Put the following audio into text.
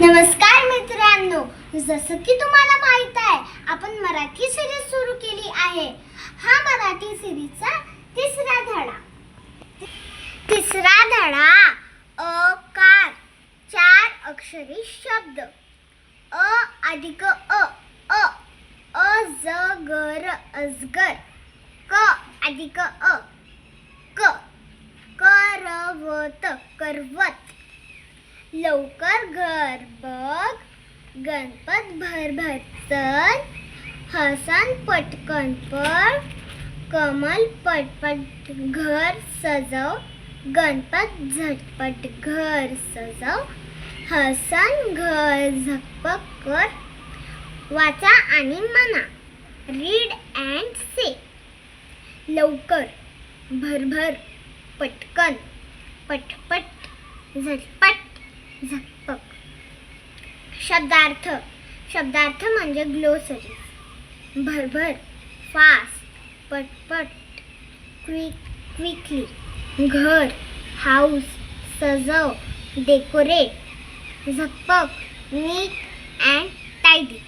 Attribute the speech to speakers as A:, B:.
A: नमस्कार मित्रांनो. जसं की तुम्हाला माहीत आहे आपण मराठी सिरीज सुरू केली आहे. हा मराठी सिरीजचा तिसरा धडा. तिसरा धडा अकार चार अक्षरी शब्द. अ अधिक अ अ अजगर अजगर. क अधिक अ क करवत करवत. लवकर घर बघ. गणपत भरभरतन हसन पटकन पड कमल पटपट घर सजव. गणपत झटपट घर सजव. हसन घर झकपक कर. वाचा आणि म्हणा. रीड अँड से लवकर भरभर पटकन पटपट झटपट. झप्पक शब्दार्थ. शब्दार्थ म्हणजे ग्लोसरी भरभर फास्ट पटपट क्विक क्विकली घर house सजव decorate झप्पक NEET and tidy